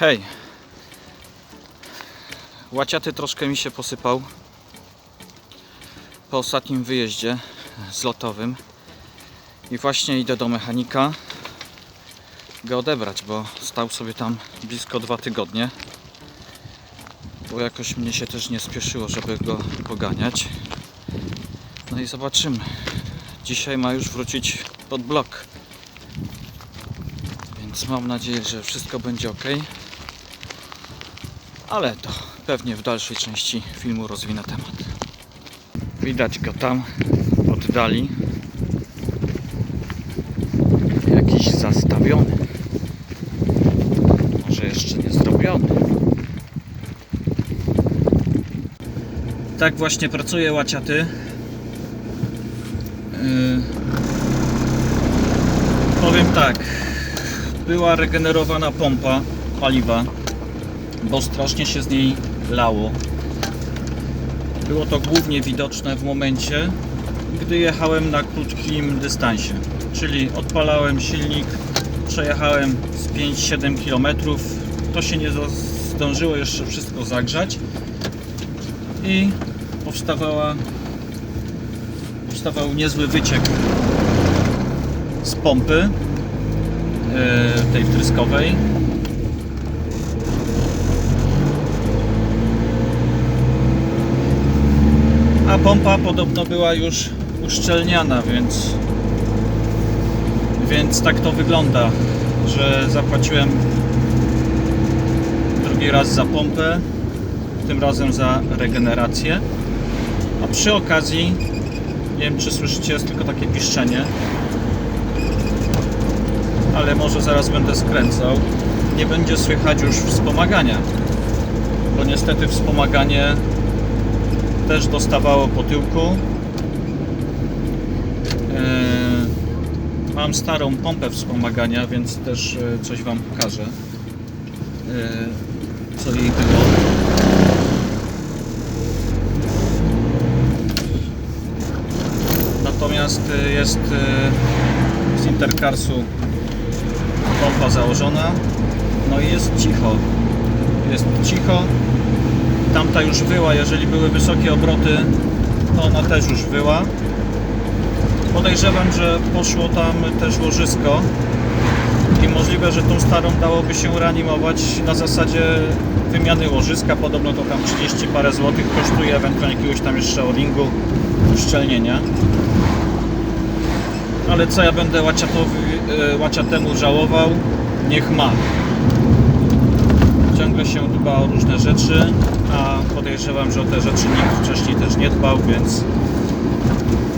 Hej. Łaciaty troszkę mi się posypał po ostatnim wyjeździe zlotowym. I właśnie idę do mechanika go odebrać, bo stał sobie tam blisko dwa tygodnie. Bo jakoś mnie się też nie spieszyło, żeby go poganiać. No i zobaczymy. Dzisiaj ma już wrócić pod blok. Więc mam nadzieję, że wszystko będzie ok. Ale to pewnie w dalszej części filmu rozwinę temat. Widać go tam oddali. Jakiś zastawiony. Może jeszcze nie zrobiony. Tak właśnie pracuje łaciaty. Yy, powiem tak. Była regenerowana pompa paliwa, bo strasznie się z niej lało. Było to głównie widoczne w momencie, gdy jechałem na krótkim dystansie. Czyli odpalałem silnik, przejechałem z 5-7 km. To się nie zdążyło jeszcze wszystko zagrzać i powstawała powstawał niezły wyciek z pompy e, tej wtryskowej a pompa podobno była już uszczelniana więc więc tak to wygląda że zapłaciłem drugi raz za pompę tym razem za regenerację. A przy okazji nie wiem czy słyszycie jest tylko takie piszczenie ale może zaraz będę skręcał. Nie będzie słychać już wspomagania bo niestety wspomaganie też dostawało po tyłku Eee, mam starą pompę wspomagania więc też e, coś Wam pokażę Eee, co jej było Natomiast jest z Intercarsu pompa założona. No i jest cicho. Jest cicho. Tamta już wyła, jeżeli były wysokie obroty, to ona też już wyła. Podejrzewam, że poszło tam też łożysko i możliwe, że tą starą dałoby się reanimować na zasadzie wymiany łożyska. Podobno to tam 30 parę złotych kosztuje, ewentualnie jakiegoś tam jeszcze o-ringu, uszczelnienia. Ale co ja będę łaciatowi, e, łaciatemu żałował? Niech ma. Ciągle się dba o różne rzeczy, a podejrzewam, że o te rzeczy nikt wcześniej też nie dbał, więc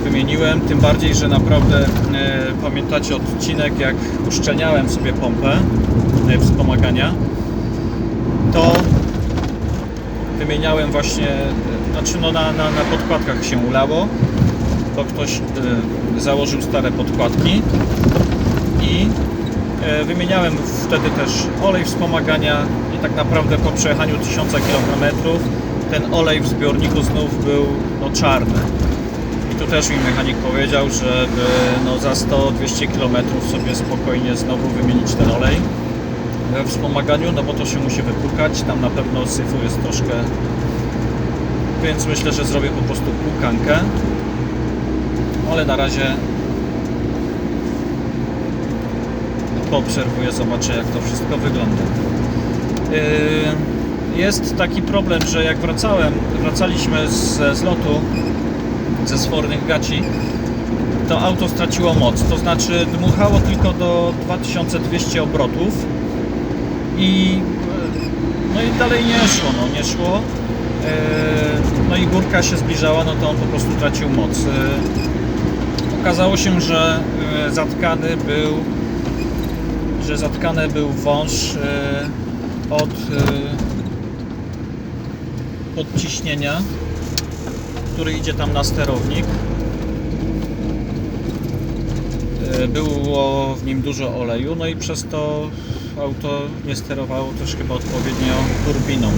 wymieniłem. Tym bardziej, że naprawdę e, pamiętacie odcinek, jak uszczelniałem sobie pompę e, wspomagania, to wymieniałem właśnie, e, znaczy no na, na, na podkładkach się ulało, bo ktoś założył stare podkładki i wymieniałem wtedy też olej wspomagania tak naprawdę po przejechaniu 1000 km ten olej w zbiorniku znów był no, czarny. I tu też mi mechanik powiedział, żeby no, za 100-200 km sobie spokojnie znowu wymienić ten olej we wspomaganiu, no bo to się musi wypłukać, tam na pewno syfu jest troszkę, więc myślę, że zrobię po prostu płukankę, ale na razie poobserwuję, zobaczę jak to wszystko wygląda. Yy, Jest taki problem, że jak wracałem, wracaliśmy ze zlotu ze sfornych gaci, to auto straciło moc. To znaczy dmuchało tylko do 2200 obrotów i e, no i dalej nie szło, no nie szło. E, No i górka się zbliżała, no to on po prostu tracił moc. Okazało się, że zatkany był że zatkany był wąż od e, podciśnienia który idzie tam na sterownik. E, Było w nim dużo oleju, no i przez to auto nie sterowało też chyba odpowiednio turbiną.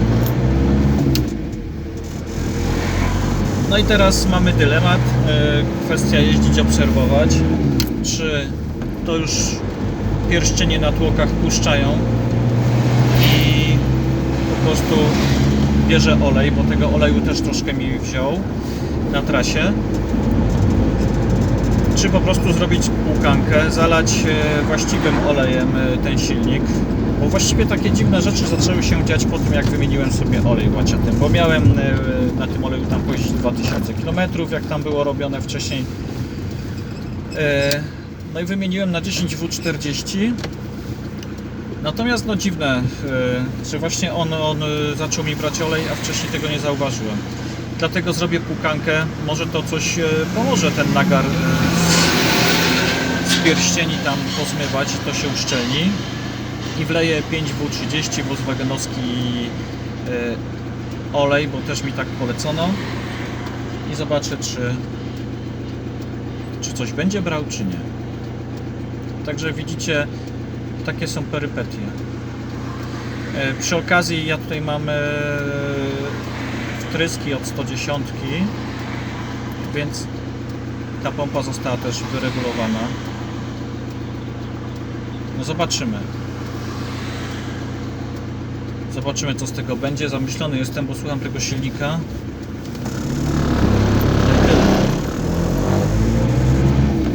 No i teraz mamy dylemat, e, kwestia jeździć, obserwować, czy to już pierścienie na tłokach puszczają prostu bierze olej, bo tego oleju też troszkę mi wziął na trasie. Czy po prostu zrobić płukankę, zalać e, właściwym olejem e, ten silnik. Bo właściwie takie dziwne rzeczy zaczęły się dziać po tym, jak wymieniłem sobie olej łaciatym. Bo miałem e, na tym oleju tam pojeździć 2000 km, jak tam było robione wcześniej. No i wymieniłem na 10W40. Natomiast no dziwne, e, że właśnie on, on e, zaczął mi brać olej, a wcześniej tego nie zauważyłem. Dlatego zrobię płukankę. Może to coś e, pomoże ten nagar z, z pierścieni tam pozmywać, to się uszczelni. I wleję 5W30 Volkswagenowski olej, bo też mi tak polecono. I zobaczę, czy, czy coś będzie brał, czy nie. Także widzicie, takie są perypetie. E, Przy okazji ja tutaj mam e, wtryski od 110, więc ta pompa została też wyregulowana. No zobaczymy. Zobaczymy co z tego będzie. Zamyślony jestem, bo słucham tego silnika.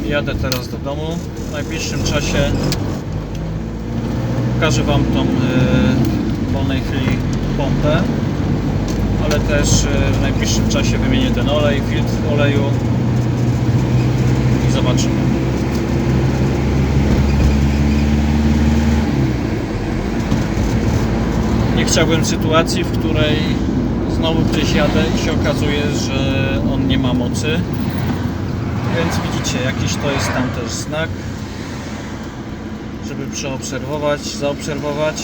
Jadę teraz do domu. W najbliższym czasie pokażę Wam tą e, w wolnej chwili pompę, ale też e, w najbliższym czasie wymienię ten olej, filtr oleju i zobaczymy. Nie chciałbym sytuacji, w której znowu gdzieś jadę i się okazuje, że on nie ma mocy. Więc widzicie, jakiś to jest tam też znak żeby przeobserwować, zaobserwować.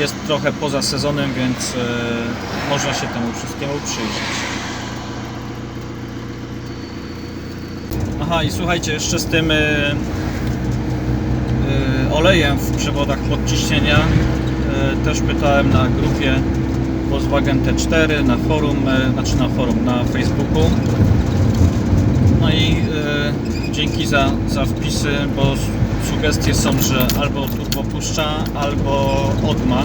Jest trochę poza sezonem, więc e, można się temu wszystkiemu przyjrzeć. Aha, i słuchajcie, jeszcze z tym e, e, olejem w przewodach podciśnienia też pytałem na grupie Volkswagen T4 na forum, znaczy na forum, na Facebooku. No i dzięki za, za wpisy, bo sugestie są, że albo turbo puszcza, albo odma.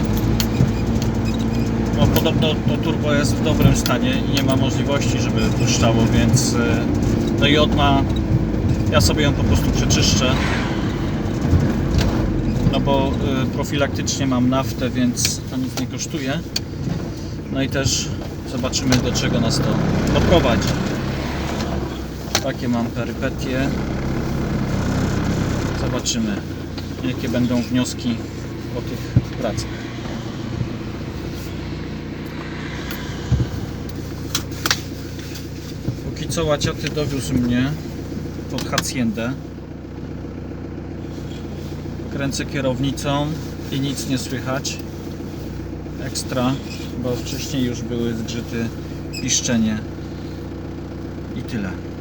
No podobno to turbo jest w dobrym stanie i nie ma możliwości, żeby puszczało, więc e, no i odma ja sobie ją po prostu przeczyszczę. No bo e, profilaktycznie mam naftę, więc to nic nie kosztuje. No i też zobaczymy do czego nas to doprowadzi. Takie mam perypetie. Zobaczymy, jakie będą wnioski po tych pracach. Póki co łaciaty dowiózł mnie pod Haciendę. Kręcę kierownicą i nic nie słychać. Ekstra, bo wcześniej już były zgrzyty piszczenie i tyle.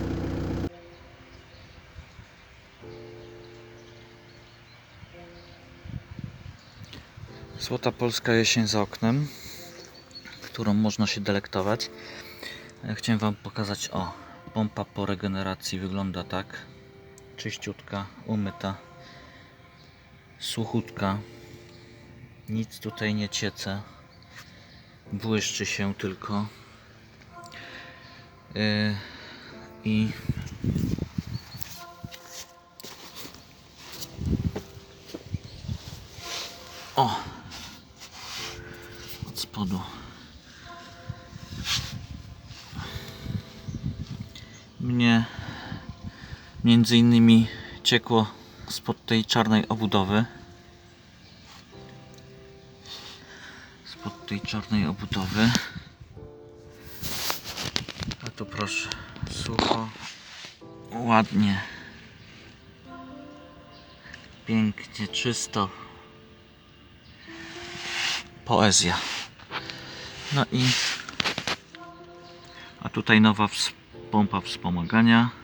Złota polska jesień za oknem, którą można się delektować. Chciałem Wam pokazać, o, pompa po regeneracji wygląda tak. Czyściutka, umyta, suchutka. Nic tutaj nie ciece. Błyszczy się tylko. Yy, I między innymi ciekło spod tej czarnej obudowy. Spod tej czarnej obudowy. A tu proszę, sucho, ładnie, pięknie, czysto poezja. No i a tutaj nowa pompa wspomagania.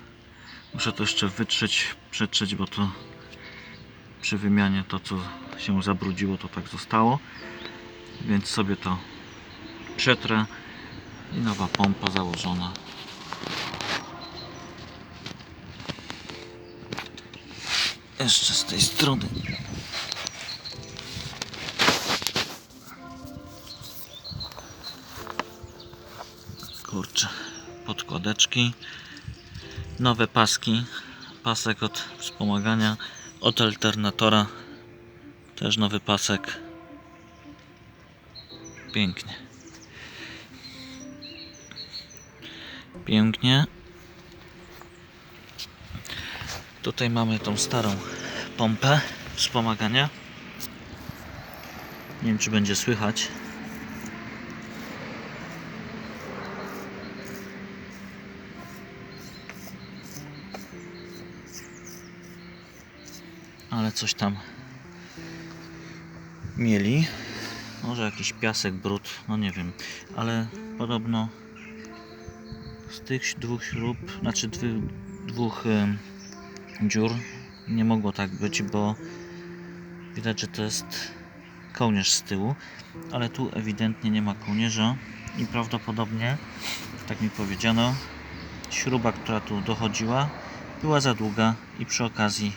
Muszę to jeszcze wytrzeć, przetrzeć, bo to przy wymianie to, co się zabrudziło, to tak zostało. Więc sobie to przetrę i nowa pompa założona. Jeszcze z tej strony. Kurczę, podkładeczki nowe paski, pasek od wspomagania, od alternatora, też nowy pasek. Pięknie. Pięknie. Tutaj mamy tą starą pompę wspomagania. Nie wiem, czy będzie słychać. Coś tam mieli. Może jakiś piasek, brud, no nie wiem. Ale podobno z tych dwóch śrub, znaczy dwu- dwóch em, dziur nie mogło tak być, bo widać, że to jest kołnierz z tyłu, ale tu ewidentnie nie ma kołnierza i prawdopodobnie, tak mi powiedziano, śruba, która tu dochodziła, była za długa i przy okazji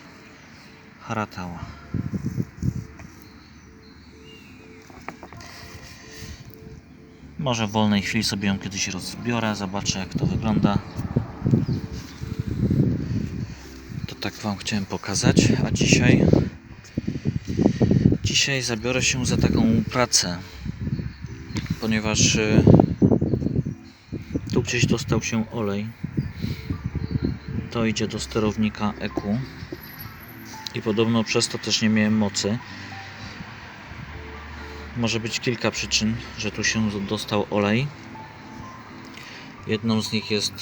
haratała. Może w wolnej chwili sobie ją kiedyś rozbiorę, zobaczę jak to wygląda. To tak Wam chciałem pokazać, a dzisiaj dzisiaj zabiorę się za taką pracę, ponieważ y, tu gdzieś dostał się olej. To idzie do sterownika EQ i podobno przez to też nie miałem mocy. Może być kilka przyczyn, że tu się dostał olej. Jedną z nich jest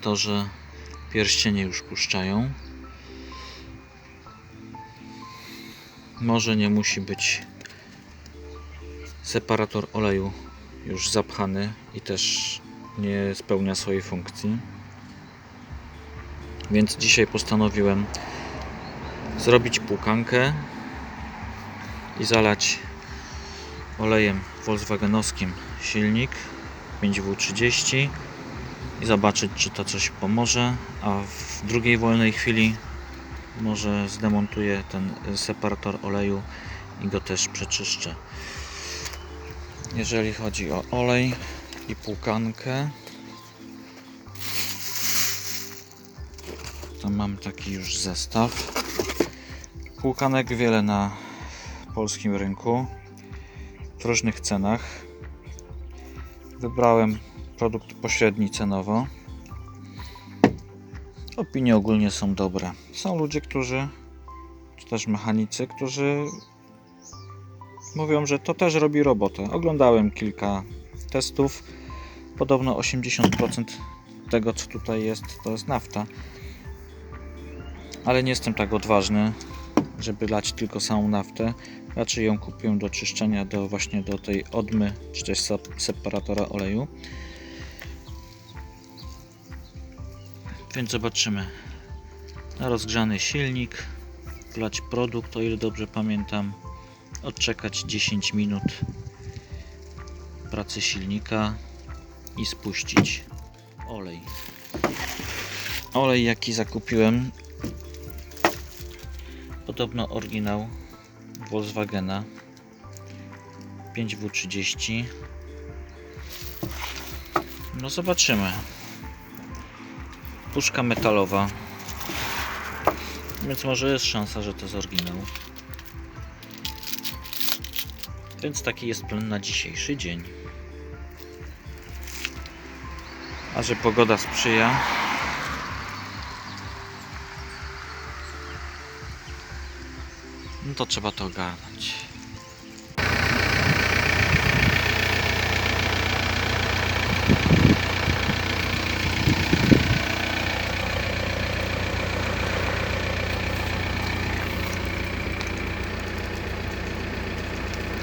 to, że pierścienie już puszczają. Może nie musi być separator oleju już zapchany i też nie spełnia swojej funkcji. Więc dzisiaj postanowiłem zrobić płukankę i zalać olejem Volkswagenowskim silnik 5W30 i zobaczyć czy to coś pomoże, a w drugiej wolnej chwili może zdemontuję ten separator oleju i go też przeczyszczę. Jeżeli chodzi o olej i płukankę, to mam taki już zestaw. Płukanek wiele na polskim rynku w różnych cenach. Wybrałem produkt pośredni cenowo. Opinie ogólnie są dobre. Są ludzie, którzy, czy też mechanicy, którzy mówią, że to też robi robotę. Oglądałem kilka testów. Podobno 80% tego, co tutaj jest, to jest nafta. Ale nie jestem tak odważny, żeby lać tylko samą naftę. Raczej ją kupię do czyszczenia do właśnie do tej odmy, czy też sep- separatora oleju. Więc zobaczymy. Na rozgrzany silnik, wlać produkt, o ile dobrze pamiętam, odczekać 10 minut pracy silnika i spuścić olej. Olej jaki zakupiłem podobno oryginał Volkswagena 5W30 no zobaczymy. Puszka metalowa. Więc może jest szansa, że to jest oryginał więc taki jest plan na dzisiejszy dzień. A że pogoda sprzyja no to trzeba to ogarnąć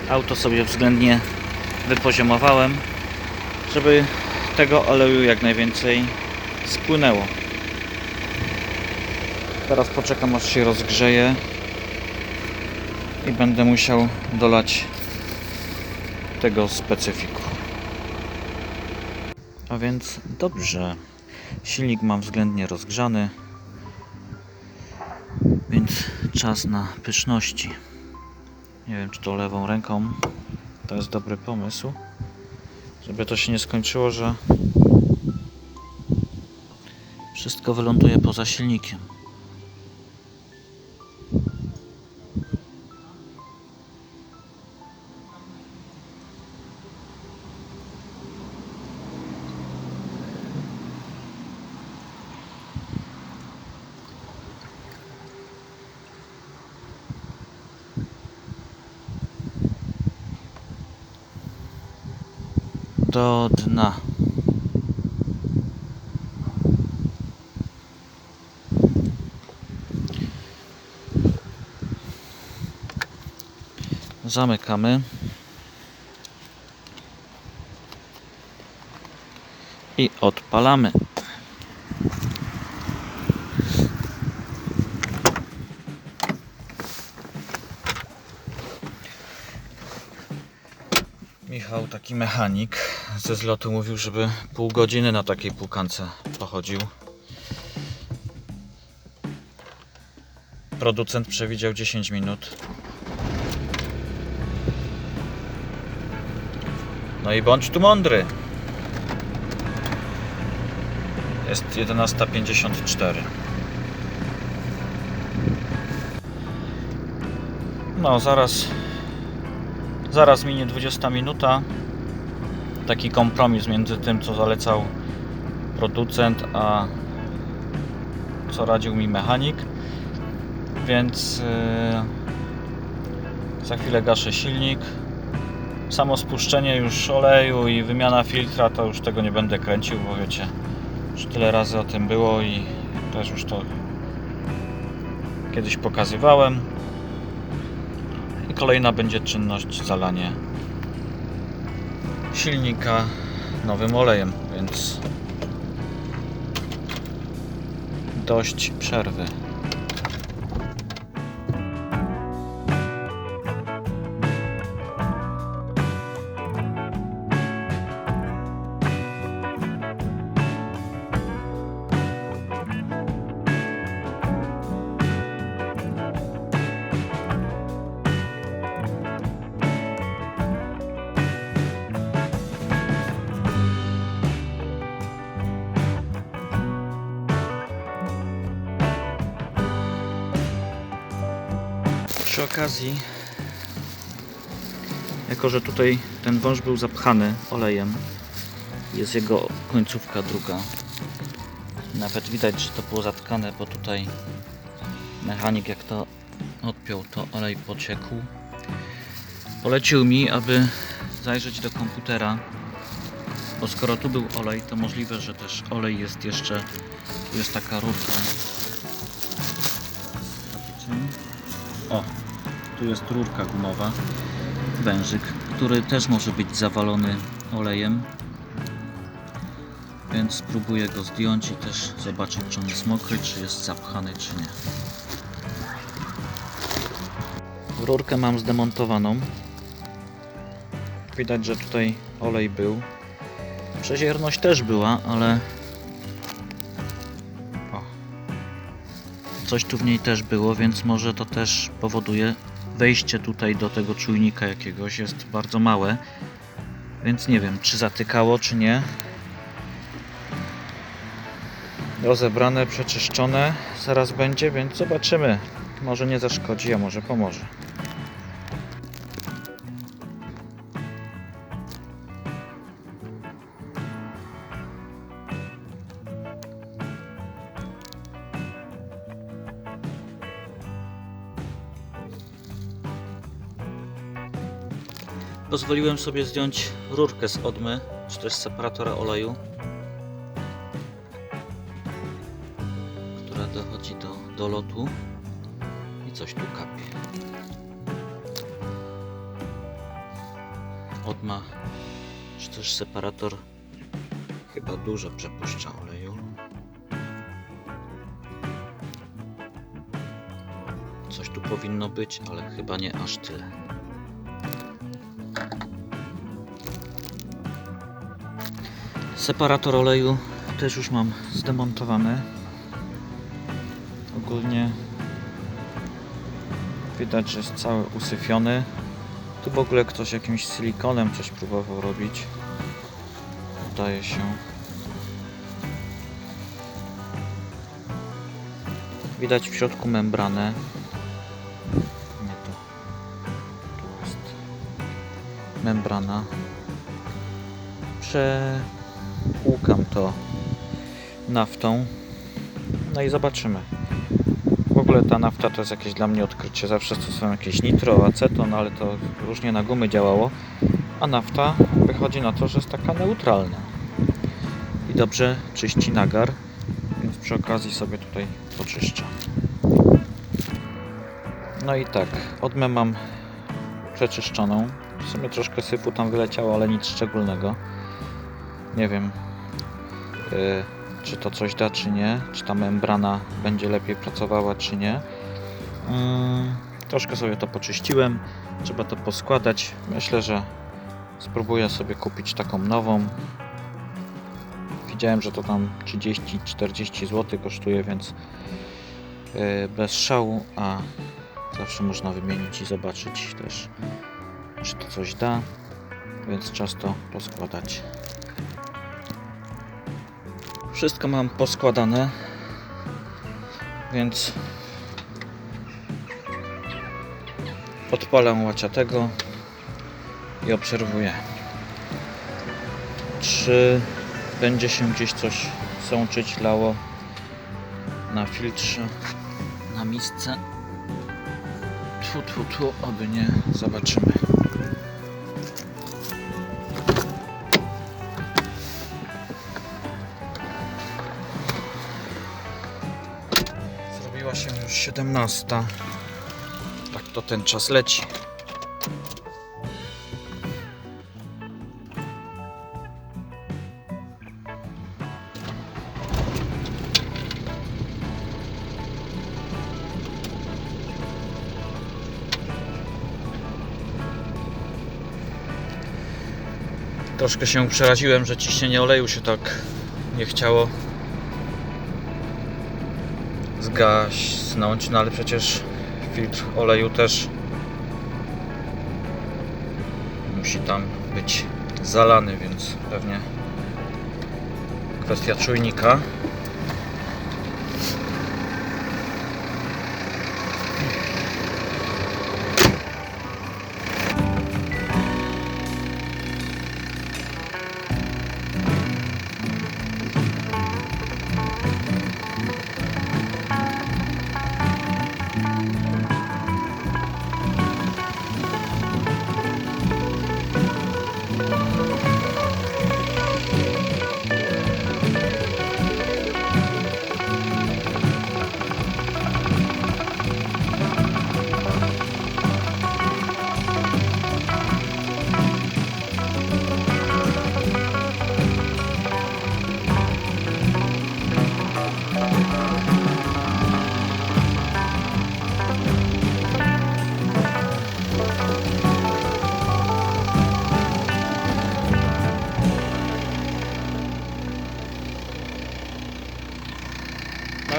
Auto sobie względnie wypoziomowałem, żeby tego oleju jak najwięcej spłynęło. Teraz poczekam aż się rozgrzeje i będę musiał dolać tego specyfiku. A więc dobrze. Silnik mam względnie rozgrzany, więc czas na pyszności. Nie wiem, czy to lewą ręką to jest dobry pomysł, żeby to się nie skończyło, że Wszystko wyląduje poza silnikiem. Do dna. Zamykamy. I odpalamy. Taki mechanik ze zlotu mówił, żeby pół godziny na takiej płukance pochodził. Producent przewidział 10 minut. No i bądź tu mądry. Jest 11.54. No, zaraz zaraz minie 20 minuta. Taki kompromis między tym, co zalecał producent, a co radził mi mechanik. Więc yy, za chwilę gaszę silnik. Samo spuszczenie już oleju i wymiana filtra to już tego nie będę kręcił, bo wiecie, już tyle razy o tym było i też już to kiedyś pokazywałem. I kolejna będzie czynność zalanie silnika nowym olejem, więc dość przerwy. Jako że tutaj ten wąż był zapchany olejem, jest jego końcówka druga. Nawet widać, że to było zatkane, bo tutaj mechanik jak to odpiął, to olej pociekł. Polecił mi, aby zajrzeć do komputera, bo skoro tu był olej, to możliwe, że też olej jest jeszcze, tu jest taka rurka. O, tu jest rurka gumowa, wężyk, który też może być zawalony olejem. Więc spróbuję go zdjąć i też zobaczyć, czy on jest mokry, czy jest zapchany, czy nie. Rurkę mam zdemontowaną. Widać, że tutaj olej był. Przezierność też była, ale coś tu w niej też było, więc może to też powoduje wejście tutaj do tego czujnika jakiegoś jest bardzo małe, więc nie wiem czy zatykało czy nie. Rozebrane, przeczyszczone zaraz będzie, więc zobaczymy. Może nie zaszkodzi, a może pomoże. Pozwoliłem sobie zdjąć rurkę z odmy, czy też separatora oleju, która dochodzi do, do lotu i coś tu kapie. Odma, czy też separator chyba dużo przepuszcza oleju. Coś tu powinno być, ale chyba nie aż tyle. Separator oleju też już mam zdemontowany. Ogólnie widać, że jest cały usyfiony. Tu w ogóle ktoś jakimś silikonem coś próbował robić. Wydaje się. Widać w środku membranę. Nie to. Tu jest membrana. Przepłukam to naftą. No i zobaczymy. W ogóle ta nafta to jest jakieś dla mnie odkrycie. Zawsze stosowałem jakieś nitro, aceton, ale to różnie na gumy działało. A nafta wychodzi na to, że jest taka neutralna. I dobrze czyści nagar, więc przy okazji sobie tutaj poczyszczę. No i tak, odmę mam przeczyszczoną. W sumie troszkę syfu tam wyleciało, ale nic szczególnego. Nie wiem, yy, czy to coś da, czy nie. Czy ta membrana będzie lepiej pracowała, czy nie. Mm, troszkę sobie to poczyściłem. Trzeba to poskładać. Myślę, że spróbuję sobie kupić taką nową. Widziałem, że to tam 30-40 zł kosztuje, więc yy, bez szału, a zawsze można wymienić i zobaczyć też, czy to coś da. Więc czas to poskładać. Wszystko mam poskładane, więc odpalam łaciatego i obserwuję. Czy będzie się gdzieś coś sączyć, lało na filtrze, na misce? Tu, tu, tu, oby nie, zobaczymy. 17. Tak to ten czas leci. Troszkę się przeraziłem, że ciśnienie oleju się tak nie chciało zgasnąć, no ale przecież filtr oleju też musi tam być zalany, więc pewnie kwestia czujnika.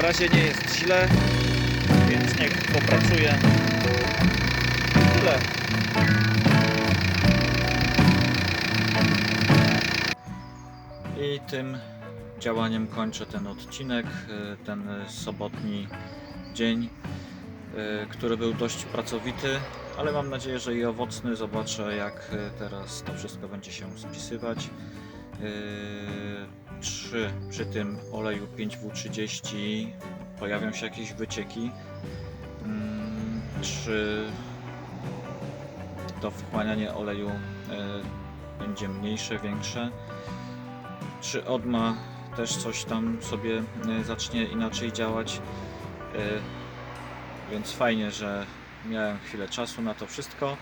Razie nie jest źle, więc niech popracuje. Tyle. I tym działaniem kończę ten odcinek, y, ten sobotni dzień, y, który był dość pracowity, ale mam nadzieję, że i owocny. Zobaczę, jak y, teraz to wszystko będzie się spisywać. Yy, Czy przy tym oleju 5W30 pojawią się jakieś wycieki? Mm, Czy to wchłanianie oleju yy, będzie mniejsze, większe? Czy odma też coś tam sobie yy, zacznie inaczej działać? Yy, Więc fajnie, że miałem chwilę czasu na to wszystko.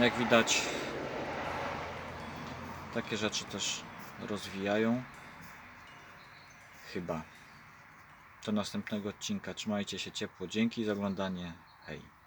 Jak widać, takie rzeczy też rozwijają. Chyba. Do następnego odcinka. Trzymajcie się ciepło. Dzięki za oglądanie. Hej.